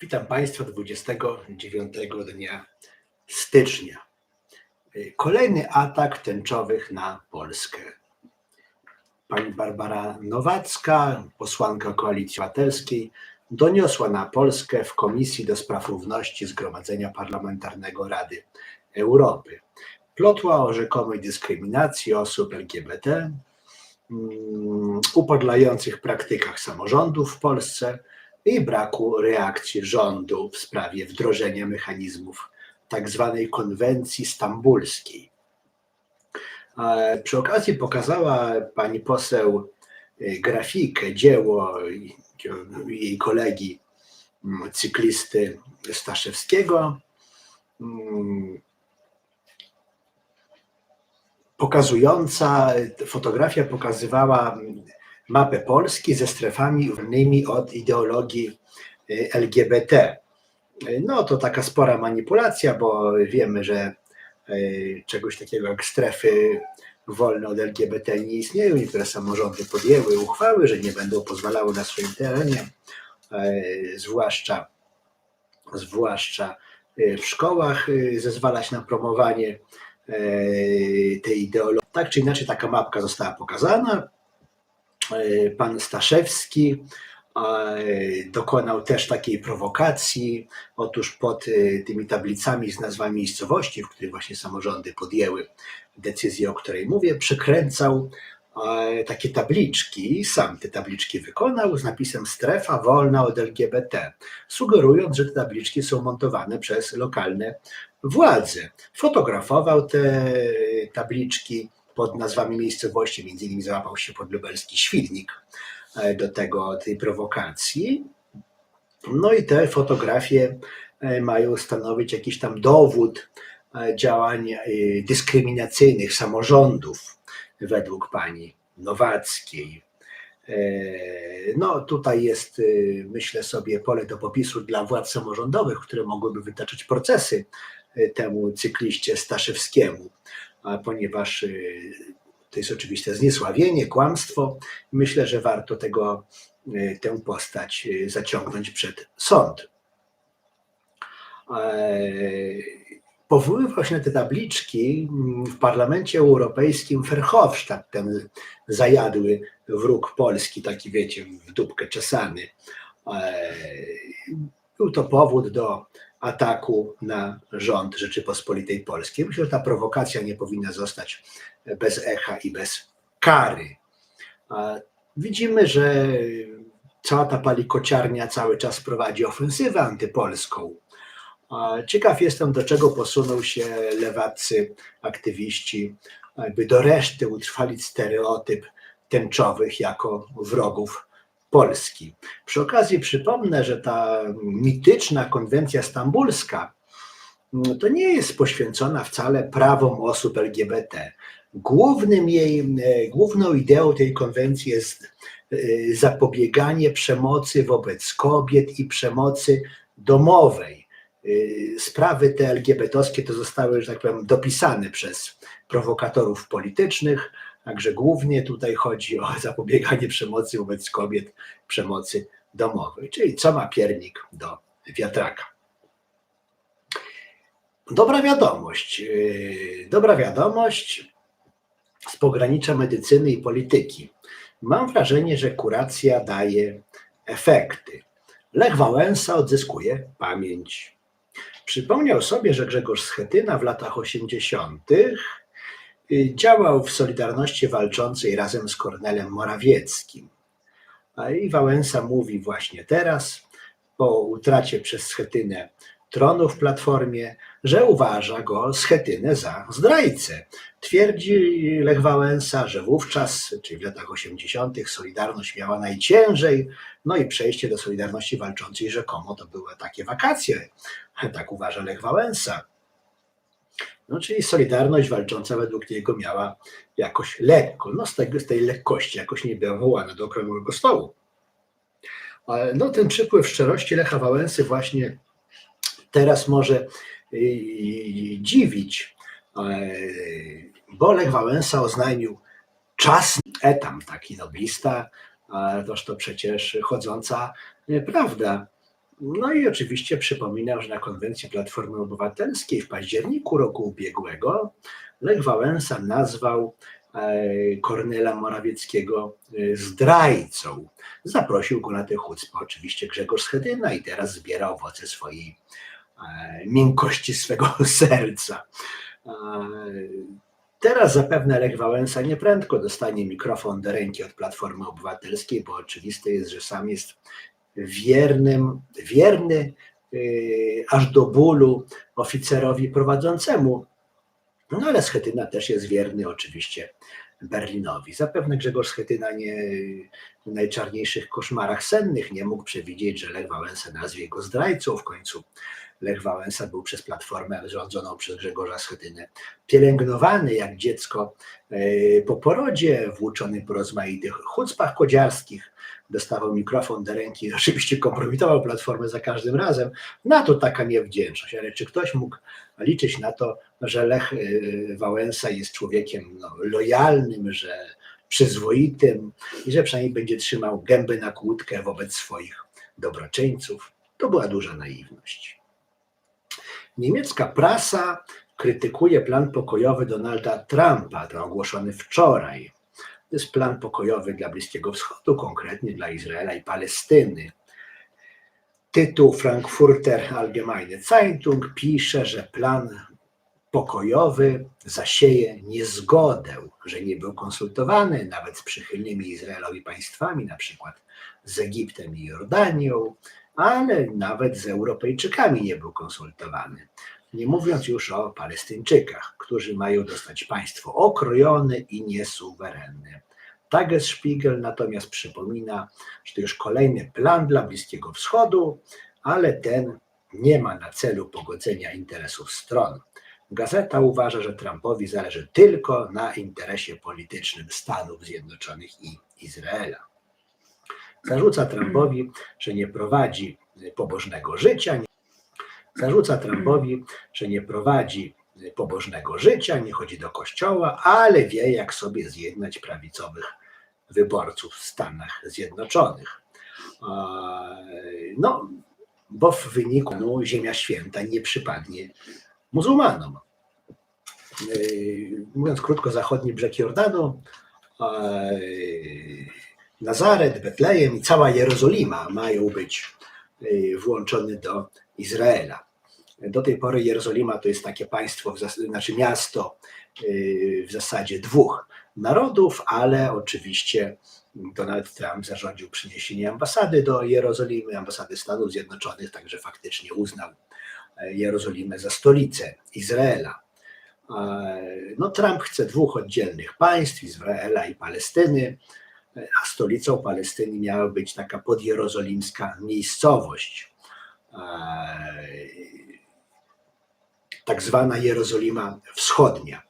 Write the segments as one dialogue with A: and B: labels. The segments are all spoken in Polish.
A: Witam Państwa 29 dnia stycznia. Kolejny atak tęczowych na Polskę. Pani Barbara Nowacka, posłanka Koalicji Obywatelskiej, doniosła na Polskę w Komisji do Spraw Równości Zgromadzenia Parlamentarnego Rady Europy. Plotła o rzekomej dyskryminacji osób LGBT, mm, upadlających praktykach samorządów w Polsce i braku reakcji rządu w sprawie wdrożenia mechanizmów tak zwanej konwencji stambulskiej. E, Przy okazji pokazała pani poseł e, grafikę, dzieło jej kolegi mm, cyklisty Staszewskiego, mm, pokazująca, fotografia pokazywała mapę Polski ze strefami wolnymi od ideologii y, LGBT. No to taka spora manipulacja, bo wiemy, że y, czegoś takiego jak strefy wolne od LGBT nie istnieją. Niektóre samorządy podjęły uchwały, że nie będą pozwalały na swoim terenie, y, zwłaszcza, zwłaszcza w szkołach, zezwalać na promowanie tej ideologii. Tak czy inaczej, taka mapka została pokazana. E, pan Staszewski e, dokonał też takiej prowokacji. Otóż pod e, tymi tablicami z nazwami miejscowości, w których właśnie samorządy podjęły decyzję, o której mówię, przekręcał takie tabliczki, sam te tabliczki wykonał z napisem strefa wolna od LGBT, sugerując, że te tabliczki są montowane przez lokalne władze. Fotografował te tabliczki, pod nazwami miejscowości, między innymi załapał się pod lubelski Świdnik e, do tego, tej prowokacji. No i te fotografie e, mają stanowić jakiś tam dowód e, działań dyskryminacyjnych samorządów według pani Nowackiej. No tutaj jest, myślę sobie, pole do popisu dla władz samorządowych, które mogłyby wytaczać procesy temu cykliście Staszewskiemu ponieważ y, to jest oczywiste zniesławienie, kłamstwo. Myślę, że warto tego, y, tę postać y, zaciągnąć przed sąd. E, powoływał się na te tabliczki mm, w Parlamencie Europejskim Verhofstadt, ten zajadły wróg Polski, taki wiecie, w dupkę czesany. E, był to powód do ataku na rząd Rzeczypospolitej Polskiej. Myślę, że ta prowokacja nie powinna zostać bez echa i bez kary. Widzimy, że cała ta palikociarnia cały czas prowadzi ofensywę antypolską. Ciekaw jestem, do czego posunął się lewacy aktywiści, by do reszty utrwalić stereotyp tęczowych jako wrogów Polski. Przy okazji przypomnę, że ta mityczna konwencja stambulska mm, to nie jest poświęcona wcale prawom osób LGBT. Głównym jej, e, główną ideą tej konwencji jest e, zapobieganie przemocy wobec kobiet i przemocy domowej. E, sprawy te LGBT-owskie to zostały, że tak powiem, dopisane przez prowokatorów politycznych, Także głównie tutaj chodzi o zapobieganie przemocy wobec kobiet, przemocy domowej, czyli co ma piernik do wiatraka. Dobra wiadomość. Yy, dobra wiadomość z pogranicza medycyny i polityki. Mam wrażenie, że kuracja daje efekty. Lech Wałęsa odzyskuje pamięć. Przypomniał sobie, że Grzegorz Schetyna w latach 80 Y, działał w Solidarności Walczącej razem z Kornelem Morawieckim. I Wałęsa mówi właśnie teraz, po utracie przez Schetynę tronu w Platformie, że uważa go Schetynę za zdrajcę. Twierdzi Lech Wałęsa, że wówczas, czyli w latach 80., Solidarność miała najciężej, no i przejście do Solidarności Walczącej rzekomo to były takie wakacje. Tak uważa Lech Wałęsa. No, czyli Solidarność walcząca według niego miała jakoś lekko. No, z, tego, z tej lekkości jakoś nie była wołana do okrągłego stołu. No, ten przypływ szczerości Lecha Wałęsy właśnie teraz może dziwić, bo Lech Wałęsa oznajmił czas etam taki noblista, toż to przecież chodząca prawda. No i oczywiście przypominam, że na konwencji Platformy Obywatelskiej w październiku roku ubiegłego Lech Wałęsa nazwał e, Kornela Morawieckiego e, zdrajcą. Zaprosił go na tę chucpę oczywiście Grzegorz Schedyna i teraz zbiera owoce swojej e, miękkości swego serca. Teraz zapewne Lech Wałęsa nieprędko dostanie mikrofon do ręki od Platformy Obywatelskiej, bo oczywiste jest, że sam jest wiernym, wierny yy, aż do bólu oficerowi prowadzącemu. No ale Schetyna też jest wierny oczywiście Berlinowi. Zapewne Grzegorz Schetyna nie w najczarniejszych koszmarach sennych nie mógł przewidzieć, że Lech Wałęsa nazwie go zdrajcą. W końcu Lech Wałęsa był przez Platformę rządzoną przez Grzegorza Schetynę pielęgnowany jak dziecko yy, po porodzie, włóczony po rozmaitych chucpach kodziarskich, dostawał mikrofon do ręki oczywiście kompromitował Platformę za każdym razem. Na to taka niewdzięczność. Ale czy ktoś mógł liczyć na to, że Lech yy, Wałęsa jest człowiekiem no, lojalnym, że przyzwoitym i że przynajmniej będzie trzymał gęby na kłódkę wobec swoich dobroczyńców? To była duża naiwność. Niemiecka prasa krytykuje plan pokojowy Donalda Trumpa, ten ogłoszony wczoraj. To jest plan pokojowy dla Bliskiego Wschodu, konkretnie dla Izraela i Palestyny. Tytuł Frankfurter Allgemeine Zeitung pisze, że plan pokojowy zasieje niezgodę, że nie był konsultowany nawet z przychylnymi Izraelowi państwami, na przykład z Egiptem i Jordanią, ale nawet z Europejczykami nie był konsultowany. Nie mówiąc już o Palestyńczykach, którzy mają dostać państwo okrojone i niesuwerenne. Tagesspiegel natomiast przypomina, że to już kolejny plan dla Bliskiego Wschodu, ale ten nie ma na celu pogodzenia interesów stron. Gazeta uważa, że Trumpowi zależy tylko na interesie politycznym Stanów Zjednoczonych i Izraela. Zarzuca Trumpowi, że nie prowadzi pobożnego życia. Zarzuca Trumpowi, że nie prowadzi pobożnego życia, nie chodzi do kościoła, ale wie, jak sobie zjednać prawicowych wyborców w Stanach Zjednoczonych. No, bo w wyniku no, Ziemia Święta nie przypadnie muzułmanom. Mówiąc krótko, zachodni brzeg Jordanu Nazaret, Betlejem i cała Jerozolima mają być y, włączone do Izraela. Do tej pory Jerozolima to jest takie państwo, znaczy miasto y, w zasadzie dwóch narodów, ale oczywiście Donald Trump zarządził przyniesienie ambasady do Jerozolimy, ambasady Stanów Zjednoczonych, także faktycznie uznał e, Jerozolimę za stolicę Izraela. No, Trump chce dwóch oddzielnych państw, Izraela i Palestyny a stolicą Palestyny miała być taka podjerozolimska miejscowość, tak zwana Jerozolima Wschodnia.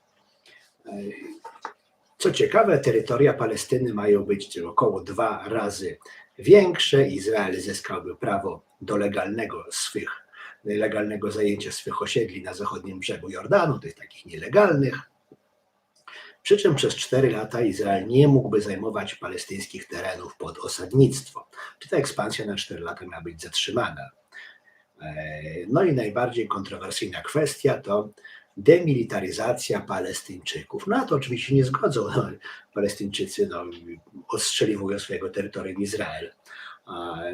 A: Co ciekawe, terytoria Palestyny mają być około dwa razy większe. Izrael zyskałby prawo do legalnego swych, legalnego zajęcia swych osiedli na zachodnim brzegu Jordanu, tych takich nielegalnych przy czym przez cztery lata Izrael nie mógłby zajmować palestyńskich terenów pod osadnictwo. Czy ta ekspansja na cztery lata miała być zatrzymana? E, no i najbardziej kontrowersyjna kwestia to demilitaryzacja Palestyńczyków. No to oczywiście nie zgodzą. No, Palestyńczycy no, ostrzeliwują swojego terytorium Izrael.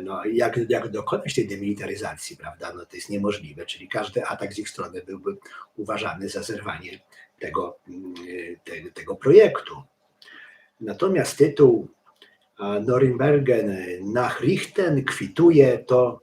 A: No, jak, jak dokonać tej demilitaryzacji, prawda? No, to jest niemożliwe, czyli każdy atak z ich strony byłby uważany za zerwanie tego, te, tego projektu. Natomiast tytuł Norimbergen Nachrichten kwituje to,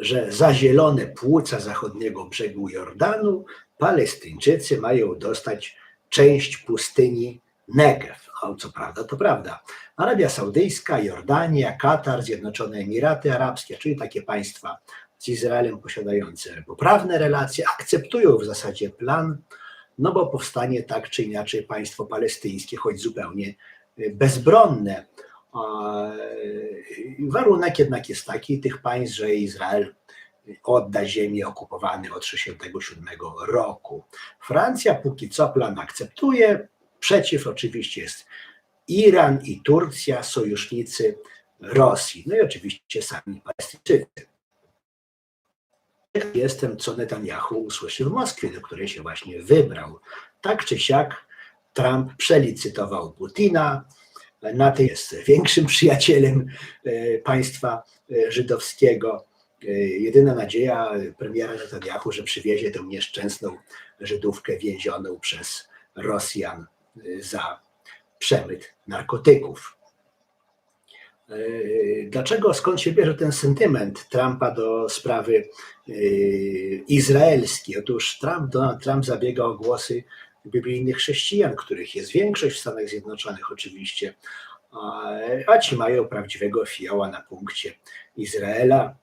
A: że za zielone płuca zachodniego brzegu Jordanu Palestyńczycy mają dostać część pustyni Negev. O, co prawda, to prawda. Arabia Saudyjska, Jordania, Katar, Zjednoczone Emiraty Arabskie, czyli takie państwa z Izraelem posiadające poprawne relacje, akceptują w zasadzie plan, no bo powstanie tak czy inaczej państwo palestyńskie, choć zupełnie bezbronne. Warunek jednak jest taki tych państw, że Izrael odda ziemię okupowane od 1967 roku. Francja póki co plan akceptuje, przeciw oczywiście jest Iran i Turcja, sojusznicy Rosji. No i oczywiście sami Palestyńczycy. Jestem, co Netanyahu usłyszy w Moskwie, do której się właśnie wybrał. Tak czy siak Trump przelicytował Putina, na tej jest większym przyjacielem e, państwa e, żydowskiego. E, jedyna nadzieja premiera Netanyahu, że przywiezie tę nieszczęsną Żydówkę więzioną przez Rosjan za przemyt narkotyków. Dlaczego, skąd się bierze ten sentyment Trumpa do sprawy izraelskiej? Otóż Trump, Donald Trump zabiega o głosy biblijnych chrześcijan, których jest większość w Stanach Zjednoczonych oczywiście, a ci mają prawdziwego fioła na punkcie Izraela.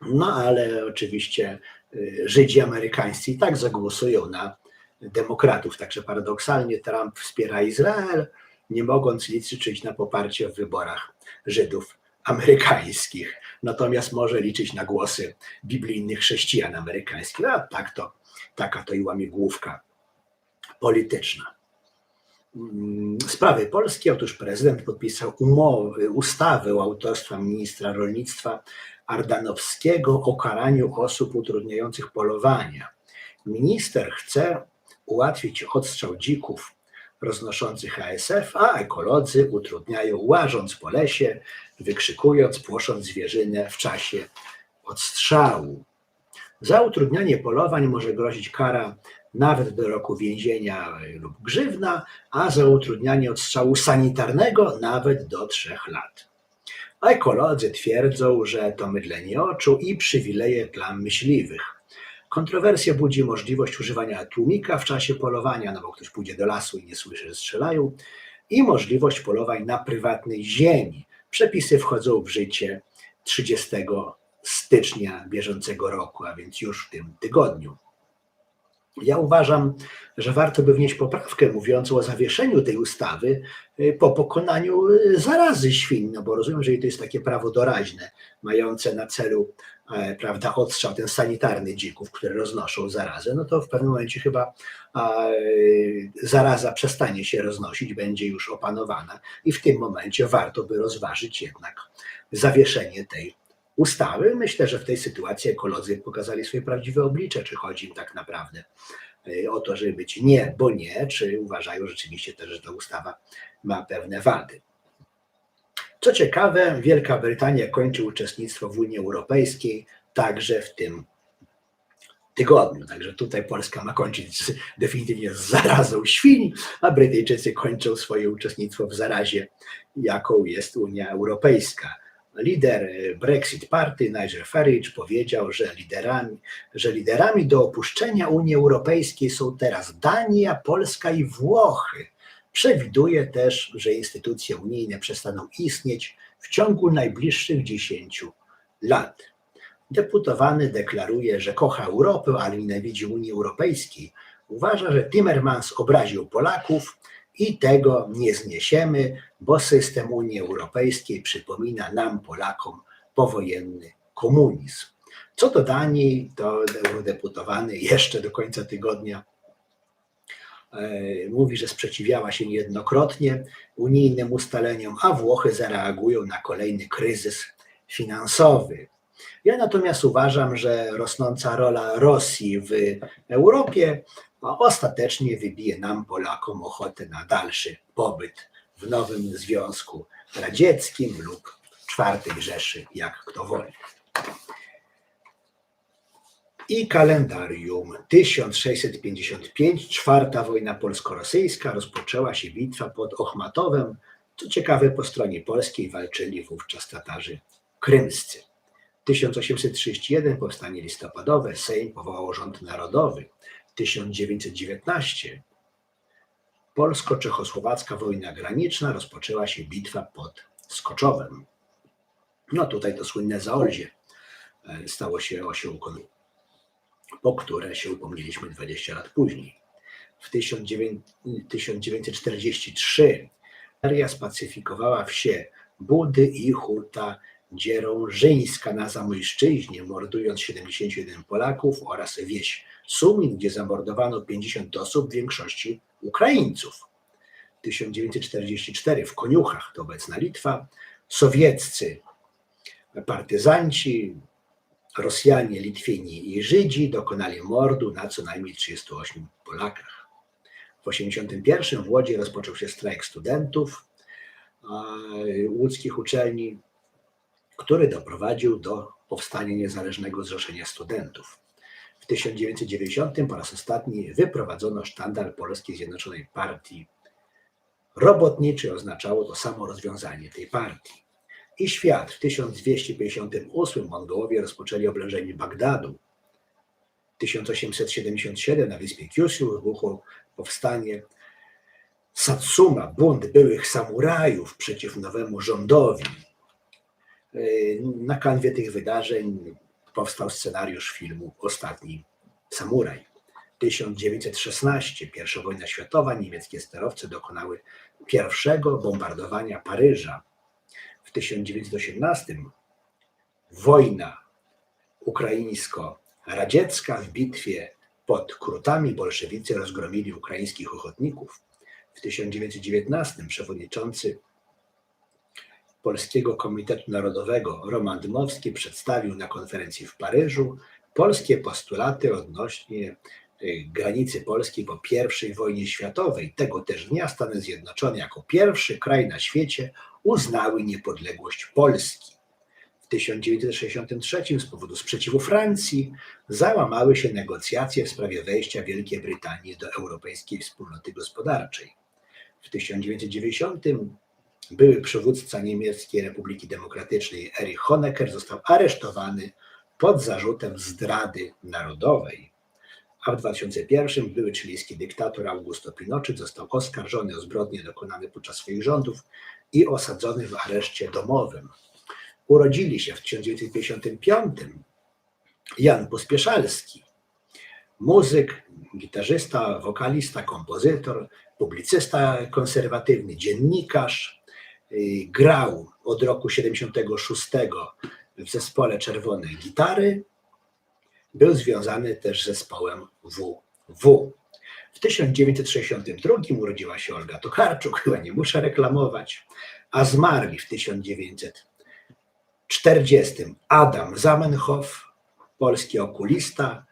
A: No ale oczywiście y, Żydzi amerykańscy i tak zagłosują na demokratów, także paradoksalnie Trump wspiera Izrael, nie mogąc liczyć na poparcie w wyborach Żydów amerykańskich, natomiast może liczyć na głosy biblijnych chrześcijan amerykańskich. A tak to, taka to i łamigłówka polityczna. Sprawy polskie. Otóż prezydent podpisał umowy, ustawę autorstwa ministra rolnictwa Ardanowskiego o karaniu osób utrudniających polowania. Minister chce ułatwić odstrzał dzików roznoszących ASF, a ekolodzy utrudniają łażąc po lesie, wykrzykując, płosząc zwierzynę w czasie odstrzału. Za utrudnianie polowań może grozić kara nawet do roku więzienia lub grzywna, a za utrudnianie odstrzału sanitarnego nawet do trzech lat. Ekolodzy twierdzą, że to mydlenie oczu i przywileje dla myśliwych. Kontrowersja budzi możliwość używania tłumika w czasie polowania, no bo ktoś pójdzie do lasu i nie słyszy, że strzelają, i możliwość polowań na prywatnej ziemi. Przepisy wchodzą w życie 30 stycznia bieżącego roku, a więc już w tym tygodniu. Ja uważam, że warto by wnieść poprawkę mówiącą o zawieszeniu tej ustawy y, po pokonaniu y, zarazy świń, no bo rozumiem, że to jest takie prawo doraźne, mające na celu e, prawda, odstrzał ten sanitarny dzików, które roznoszą zarazę, no to w pewnym momencie chyba y, zaraza przestanie się roznosić, będzie już opanowana i w tym momencie warto by rozważyć jednak zawieszenie tej ustawy. Myślę, że w tej sytuacji ekolodzy pokazali swoje prawdziwe oblicze, czy chodzi im tak naprawdę e, o to, żeby być nie, bo nie, czy uważają rzeczywiście też, że ta ustawa ma pewne wady. Co ciekawe, Wielka Brytania kończy uczestnictwo w Unii Europejskiej także w tym tygodniu. Także tutaj Polska ma kończyć definitywnie z zarazą świń, a Brytyjczycy kończą swoje uczestnictwo w zarazie, jaką jest Unia Europejska lider Brexit Party Nigel Farage powiedział, że liderami, że liderami do opuszczenia Unii Europejskiej są teraz Dania, Polska i Włochy. Przewiduje też, że instytucje unijne przestaną istnieć w ciągu najbliższych 10 lat. Deputowany deklaruje, że kocha Europę, ale nienawidzi Unii Europejskiej. Uważa, że Timmermans obraził Polaków i tego nie zniesiemy, bo system Unii Europejskiej przypomina nam, Polakom, powojenny komunizm. Co do Danii, to eurodeputowany jeszcze do końca tygodnia e, mówi, że sprzeciwiała się niejednokrotnie unijnym ustaleniom, a Włochy zareagują na kolejny kryzys finansowy. Ja natomiast uważam, że rosnąca rola Rosji w Europie ostatecznie wybije nam, Polakom, ochotę na dalszy pobyt w nowym Związku Radzieckim lub czwartej Rzeszy, jak kto woli. I kalendarium 1655, czwarta wojna polsko-rosyjska, rozpoczęła się bitwa pod Ochmatowem. Co ciekawe, po stronie polskiej walczyli wówczas Tatarzy krymscy. 1831 powstanie listopadowe, Sejm powołał rząd narodowy. 1919 polsko-czechosłowacka wojna graniczna rozpoczęła się bitwa pod Skoczowem. No tutaj to słynne Zaolzie e, stało się osią, po które się upomnieliśmy 20 lat później. W 1943 Seria spacyfikowała wsie Budy i Huta Dzierążyńska na Zamojszczyźnie, mordując 71 Polaków oraz wieś Sumin, gdzie zamordowano 50 osób, w większości Ukraińców. 1944 w Koniuchach, to obecna Litwa, sowieccy partyzanci, Rosjanie, Litwini i Żydzi dokonali mordu na co najmniej 38 Polakach. W 1981 w Łodzi rozpoczął się strajk studentów łódzkich uczelni, który doprowadził do powstania Niezależnego Zrzeszenia Studentów. W 1990 po raz ostatni wyprowadzono sztandar Polskiej Zjednoczonej Partii Robotniczej. Oznaczało to samo rozwiązanie tej partii. I świat w 1258 Mongołowie rozpoczęli oblężenie Bagdadu. 1877 na wyspie Kyushu wybuchło powstanie Satsuma, bunt byłych samurajów przeciw nowemu rządowi. Na kanwie tych wydarzeń powstał scenariusz filmu Ostatni Samuraj. 1916, I wojna światowa, niemieckie sterowce dokonały pierwszego bombardowania Paryża. W 1918 wojna ukraińsko-radziecka w bitwie pod Krutami bolszewicy rozgromili ukraińskich ochotników. W 1919 przewodniczący Polskiego Komitetu Narodowego Roman Dmowski przedstawił na konferencji w Paryżu polskie postulaty odnośnie y, granicy Polski po I wojnie światowej. Tego też dnia Stany Zjednoczone jako pierwszy kraj na świecie uznały niepodległość Polski. W 1963 z powodu sprzeciwu Francji załamały się negocjacje w sprawie wejścia Wielkiej Brytanii do Europejskiej Wspólnoty Gospodarczej. W 1990 były przywódca Niemieckiej Republiki Demokratycznej Erich Honecker został aresztowany pod zarzutem zdrady narodowej. A w 2001 były chilijski dyktator Augusto Pinochet został oskarżony o zbrodnie dokonane podczas swoich rządów i osadzony w areszcie domowym. Urodzili się w 1955 Jan Pospieszalski, muzyk, gitarzysta, wokalista, kompozytor, publicysta konserwatywny, dziennikarz. Y, grał od roku 76 w zespole Czerwonej Gitary. Był związany też z zespołem WW. W 1962 urodziła się Olga Tokarczuk, chyba nie muszę reklamować, a zmarli w 1940 Adam Zamenhof, polski okulista,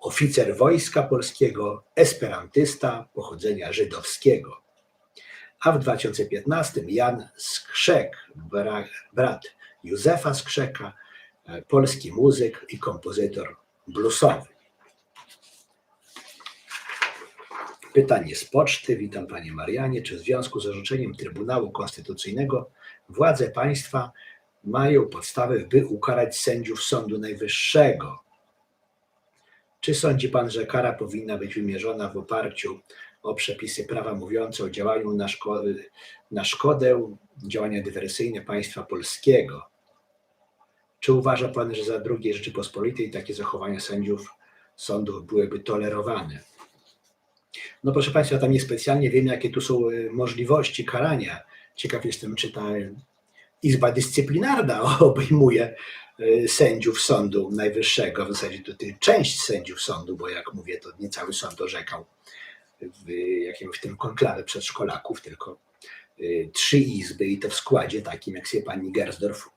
A: oficer wojska polskiego, esperantysta pochodzenia żydowskiego. A w 2015 Jan Skrzek, brat Józefa Skrzeka, e, polski muzyk i kompozytor bluesowy. Pytanie z poczty. Witam Panie Marianie. Czy w związku z orzeczeniem Trybunału Konstytucyjnego władze państwa mają podstawę, by ukarać sędziów Sądu Najwyższego? Czy sądzi Pan, że kara powinna być wymierzona w oparciu o przepisy prawa mówiące o działaniu na, szko na szkodę, działania dywersyjne państwa polskiego? Czy uważa Pan, że za II Rzeczypospolitej takie zachowania sędziów sądów byłyby tolerowane? No proszę Państwa, tam niespecjalnie wiem, jakie tu są y, możliwości karania. Ciekaw jestem, czy ta Izba Dyscyplinarna obejmuje y, sędziów Sądu Najwyższego, w zasadzie to część sędziów sądu, bo jak mówię, to nie cały sąd orzekał w, jakim, w tym konklawie przedszkolaków, tylko y, trzy izby i to w składzie takim, jak sobie pani Gersdorf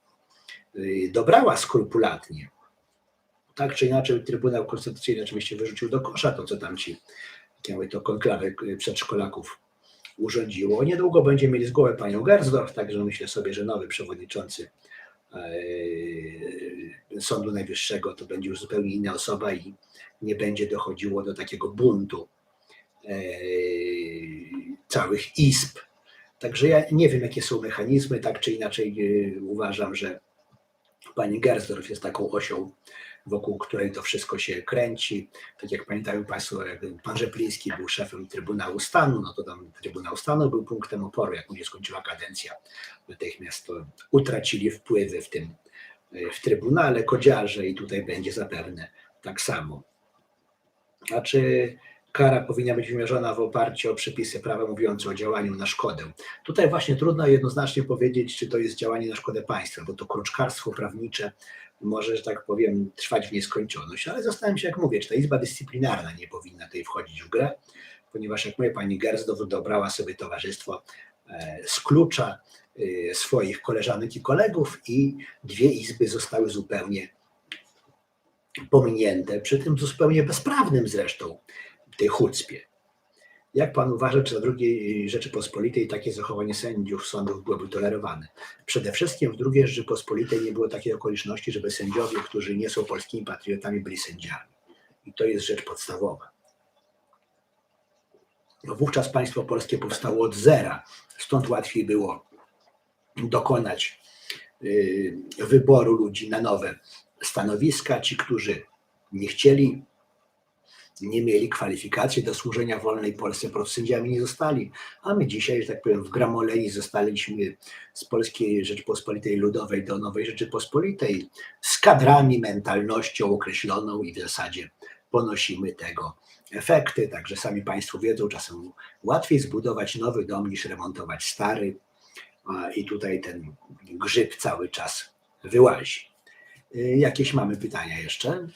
A: dobrała skrupulatnie. Tak czy inaczej Trybunał Konstytucyjny oczywiście wyrzucił do kosza to, co tam ci to konklawę przedszkolaków urządziło. Niedługo będziemy mieli z głowy panią Gersdorf, także myślę sobie, że nowy przewodniczący Sądu Najwyższego to będzie już zupełnie inna osoba i nie będzie dochodziło do takiego buntu całych izb. Także ja nie wiem, jakie są mechanizmy, tak czy inaczej e, uważam, że pani Gersdorf jest taką osią wokół której to wszystko się kręci. Tak jak pamiętają Państwo, jak pan Rzepliński był szefem Trybunału Stanu, no to tam Trybunał Stanu był punktem oporu. Jak mu się skończyła kadencja, natychmiast utracili wpływy w tym w Trybunale Kodziarze i tutaj będzie zapewne tak samo. A czy kara powinna być wymierzona w oparciu o przepisy prawa mówiące o działaniu na szkodę. Tutaj właśnie trudno jednoznacznie powiedzieć, czy to jest działanie na szkodę państwa, bo to kruczkarstwo prawnicze może, że tak powiem, trwać w nieskończoność, ale zastanawiam się, jak mówię, czy ta Izba Dyscyplinarna nie powinna tutaj wchodzić w grę, ponieważ jak mówię, pani Gersdorf dobrała sobie towarzystwo e, z klucza y, swoich koleżanek i kolegów i dwie izby zostały zupełnie pominięte, przy tym zupełnie bezprawnym zresztą tej chucpie. Jak pan uważa, czy za II Rzeczypospolitej takie zachowanie sędziów sądów byłoby tolerowane? Przede wszystkim w II Rzeczypospolitej nie było takiej okoliczności, żeby sędziowie, którzy nie są polskimi patriotami, byli sędziami. I to jest rzecz podstawowa. No wówczas państwo polskie powstało od zera, stąd łatwiej było dokonać y, wyboru ludzi na nowe stanowiska. Ci, którzy nie chcieli, nie mieli kwalifikacji do służenia wolnej Polsce, po prostu sędziami nie zostali. A my dzisiaj, że tak powiem, w gramolei zostaliśmy z Polskiej Rzeczypospolitej Ludowej do Nowej Rzeczypospolitej z kadrami, mentalnością określoną i w zasadzie ponosimy tego efekty. Także sami Państwo wiedzą, czasem łatwiej zbudować nowy dom niż remontować stary. I tutaj ten grzyb cały czas wyłazi. Y, Jakieś mamy pytania jeszcze?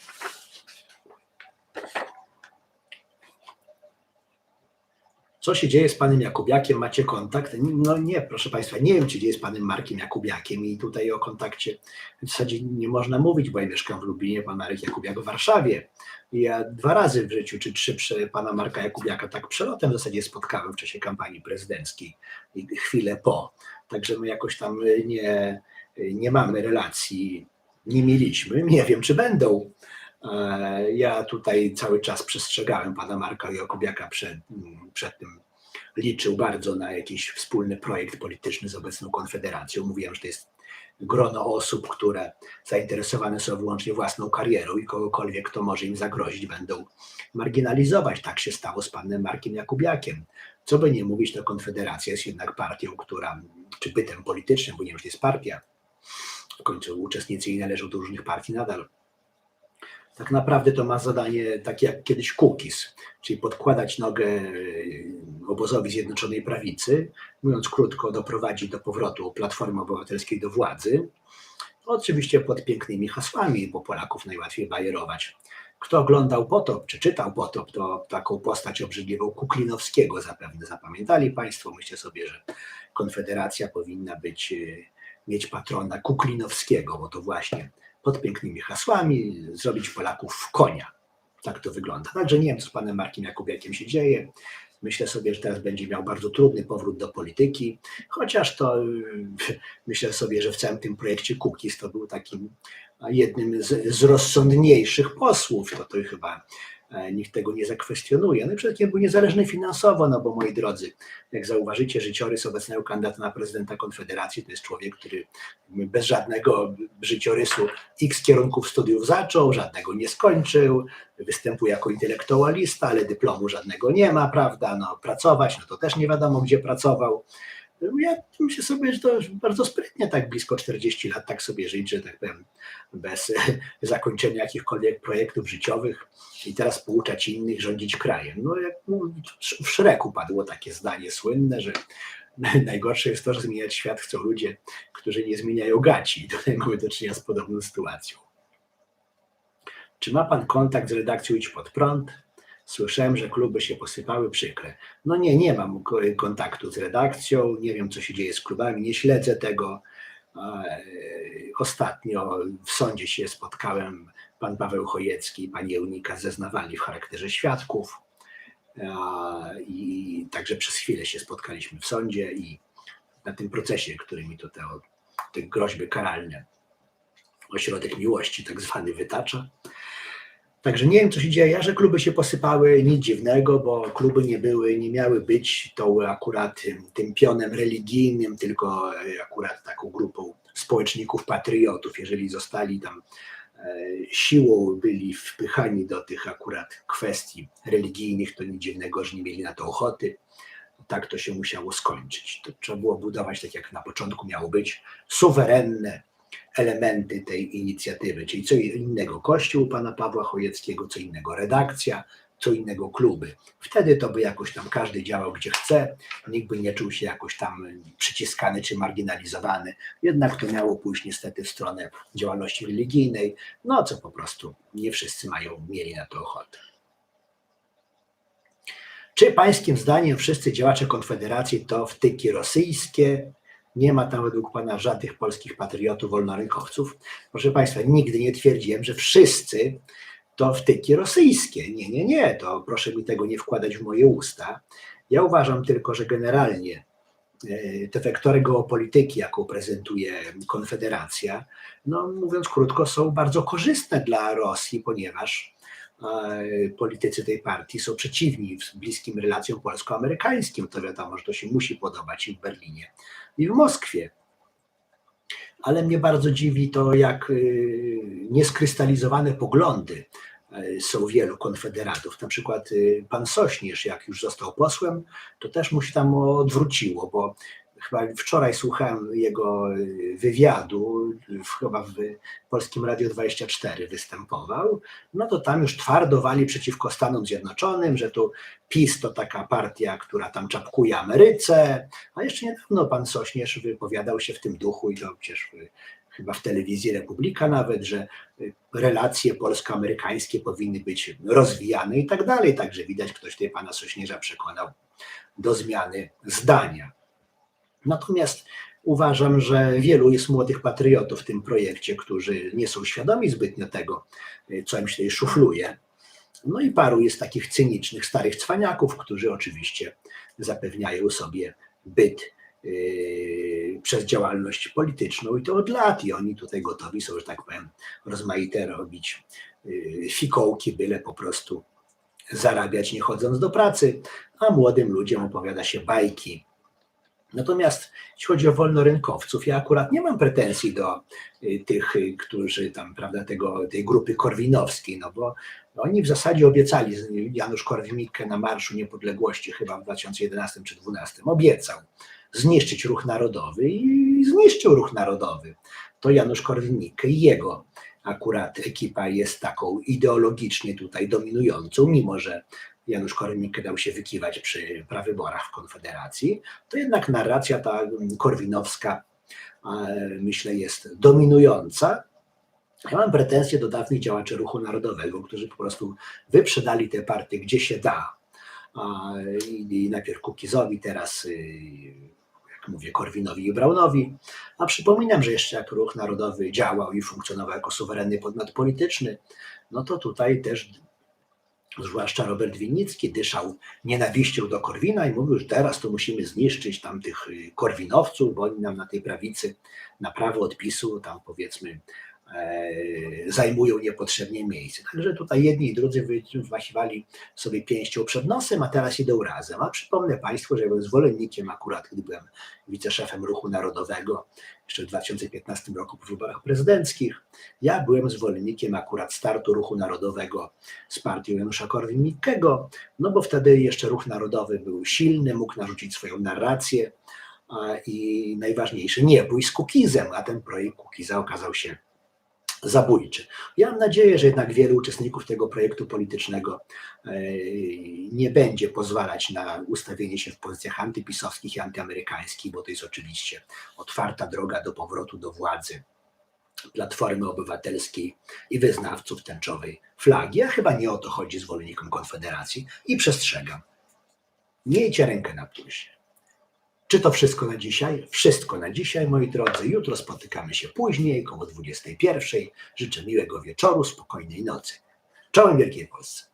A: Co się dzieje z panem Jakubiakiem? Macie kontakt? No nie, proszę państwa, nie wiem, czy dzieje z panem Markiem Jakubiakiem i tutaj o kontakcie w zasadzie nie można mówić, bo ja mieszkam w Lublinie, pan Marek Jakubiak w Warszawie. Ja dwa razy w życiu, czy trzy pana Marka Jakubiaka tak przelotem w zasadzie spotkałem w czasie kampanii prezydenckiej i chwilę po. Także my jakoś tam nie, nie mamy relacji, nie mieliśmy, nie wiem, czy będą. E, Ja tutaj cały czas przestrzegałem pana Marka Jakubiaka przed, przed tym. Liczył bardzo na jakiś wspólny projekt polityczny z obecną Konfederacją. Mówiłem, że to jest grono osób, które zainteresowane są wyłącznie własną karierą i kogokolwiek, kto może im zagrozić, będą marginalizować. Tak się stało z panem Markiem Jakubiakiem. Co by nie mówić, to Konfederacja jest jednak partią, która, czy bytem politycznym, bo nie wiem, czy to jest partia, w końcu uczestnicy jej należą do różnych partii nadal tak naprawdę to ma zadanie takie jak kiedyś Kukis, czyli podkładać nogę y, obozowi Zjednoczonej Prawicy, mówiąc krótko, doprowadzi do powrotu Platformy Obywatelskiej do władzy. Oczywiście pod pięknymi hasłami, bo Polaków najłatwiej bajerować. Kto oglądał Potop, czy czytał Potop, to taką postać obrzydliwą Kuklinowskiego zapewne zapamiętali Państwo. Myślę sobie, że Konfederacja powinna być, y, mieć patrona Kuklinowskiego, bo to właśnie pod pięknymi hasłami, zrobić Polaków w konia. Tak to wygląda. Także nie wiem, co z panem Markiem Jakubiakiem się dzieje. Myślę sobie, że teraz będzie miał bardzo trudny powrót do polityki, chociaż to myślę sobie, że w całym tym projekcie Kukiz to był takim jednym z, z rozsądniejszych posłów. To, to chyba nikt tego nie zakwestionuje. No i przede wszystkim był niezależny finansowo, no bo moi drodzy, jak zauważycie, życiorys obecnego kandydata na prezydenta Konfederacji to jest człowiek, który bez żadnego życiorysu x kierunków studiów zaczął, żadnego nie skończył, występuje jako intelektualista, ale dyplomu żadnego nie ma, prawda, no pracować, no to też nie wiadomo, gdzie pracował. Ja myślę sobie, że to bardzo sprytnie tak blisko 40 lat tak sobie żyć, że tak powiem, bez zakończenia jakichkolwiek projektów życiowych i teraz pouczać innych rządzić krajem. No jak no, w Szreku padło takie zdanie słynne, że najgorsze jest to, że zmieniać świat chcą ludzie, którzy nie zmieniają gaci. I tutaj mamy do czynienia z podobną sytuacją. Czy ma pan kontakt z redakcją Idź Pod Prąd? Słyszałem, że kluby się posypały, przykre. No nie, nie mam ko- kontaktu z redakcją, nie wiem, co się dzieje z klubami, nie śledzę tego. E, Ostatnio w sądzie się spotkałem, pan Paweł Chojecki i pani Eunika zeznawali w charakterze świadków. E, I także przez chwilę się spotkaliśmy w sądzie i na tym procesie, który mi to te, te groźby karalne, ośrodek miłości tak zwany wytacza. Także nie wiem, co się dzieje, że kluby się posypały, nic dziwnego, bo kluby nie były, nie miały być tą akurat tym, tym pionem religijnym, tylko e, akurat taką grupą społeczników, patriotów. Jeżeli zostali tam e, siłą, byli wpychani do tych akurat kwestii religijnych, to nic dziwnego, że nie mieli na to ochoty. Tak to się musiało skończyć. To trzeba było budować, tak jak na początku miało być, suwerenne elementy tej inicjatywy, czyli co innego Kościół pana Pawła Chojeckiego, co innego redakcja, co innego kluby. Wtedy to by jakoś tam każdy działał gdzie chce, nikt by nie czuł się jakoś tam przyciskany czy marginalizowany. Jednak to miało pójść niestety w stronę działalności religijnej, no co po prostu nie wszyscy mają, mieli na to ochotę. Czy pańskim zdaniem wszyscy działacze Konfederacji to wtyki rosyjskie? Nie ma tam według Pana żadnych polskich patriotów, wolnorynkowców. Proszę Państwa, nigdy nie twierdziłem, że wszyscy to wtyki rosyjskie. Nie, nie, nie, to proszę mi tego nie wkładać w moje usta. Ja uważam tylko, że generalnie e, te wektory geopolityki, jaką prezentuje Konfederacja, no mówiąc krótko, są bardzo korzystne dla Rosji, ponieważ politycy tej partii są przeciwni bliskim relacjom polsko-amerykańskim. To wiadomo, że to się musi podobać i w Berlinie, i w Moskwie. Ale mnie bardzo dziwi to, jak y, nieskrystalizowane poglądy y, są wielu konfederatów. Na przykład pan Sośnierz, jak już został posłem, to też mu się tam odwróciło, bo chyba wczoraj słuchałem jego y, wywiadu, w- chyba w Polskim Radio 24 występował, no to tam już twardo wali przeciwko Stanom Zjednoczonym, że tu PiS to taka partia, która tam czapkuje Ameryce, a jeszcze niedawno pan Sośnierz wypowiadał się w tym duchu i to przecież y, chyba w telewizji Republika nawet, że y, relacje polsko-amerykańskie powinny być rozwijane i tak dalej. Także widać, ktoś tutaj pana Sośnierza przekonał do zmiany zdania. Natomiast uważam, że wielu jest młodych patriotów w tym projekcie, którzy nie są świadomi zbytnio tego, y, co im się tutaj szufluje. No i paru jest takich cynicznych, starych cwaniaków, którzy oczywiście zapewniają sobie byt yy, przez działalność polityczną i to od lat i oni tutaj gotowi są, że tak powiem, rozmaite robić yy, fikołki, byle po prostu zarabiać nie chodząc do pracy, a młodym ludziom opowiada się bajki. Natomiast jeśli chodzi o wolnorynkowców, ja akurat nie mam pretensji do y, tych, y, którzy tam, prawda, tego, tej grupy korwinowskiej, no bo oni w zasadzie obiecali, Janusz Korwin-Mikke na Marszu Niepodległości chyba w 2011 czy 2012 obiecał zniszczyć ruch narodowy i zniszczył ruch narodowy. To Janusz Korwin-Mikke i jego akurat ekipa jest taką ideologicznie tutaj dominującą, mimo że Janusz Korwin-Mikke dał się wykiwać przy prawyborach w Konfederacji, to jednak narracja ta korwinowska e, myślę jest dominująca. Ja mam pretensje do dawnych działaczy ruchu narodowego, którzy po prostu wyprzedali te partie gdzie się da. I najpierw Kukizowi, teraz y, jak mówię, Korwinowi i Braunowi. A przypominam, że jeszcze jak ruch narodowy działał i funkcjonował jako suwerenny podmiot polityczny, no to tutaj też zwłaszcza Robert Winnicki dyszał nienawiścią do Korwina i mówił, że teraz to musimy zniszczyć tam tych y, korwinowców, bo oni nam na tej prawicy, na prawo odpisu tam powiedzmy zajmują niepotrzebnie miejsce. Także tutaj jedni i drudzy wy- wymachiwali sobie pięścią przed nosem, a teraz idą razem. A przypomnę Państwu, że byłem zwolennikiem akurat, gdy byłem wiceszefem Ruchu Narodowego jeszcze w 2015 roku po wyborach prezydenckich. Ja byłem zwolennikiem akurat startu Ruchu Narodowego z partią Janusza Korwin-Mikkego, no bo wtedy jeszcze Ruch Narodowy był silny, mógł narzucić swoją narrację i najważniejsze, nie bój z Kukizem, a ten projekt Kukiza okazał się zabójczy. Ja mam nadzieję, że jednak wielu uczestników tego projektu politycznego e, nie będzie pozwalać na ustawienie się w pozycjach antypisowskich i antyamerykańskich, bo to jest oczywiście otwarta droga do powrotu do władzy Platformy Obywatelskiej i wyznawców tęczowej flagi. A chyba nie o to chodzi zwolennikom Konfederacji i przestrzegam. Miejcie rękę na pulsie. Czy to wszystko na dzisiaj? Wszystko na dzisiaj, moi drodzy. Jutro spotykamy się później, koło 21. Życzę miłego wieczoru, spokojnej nocy. Czołem Wielkiej Polsce.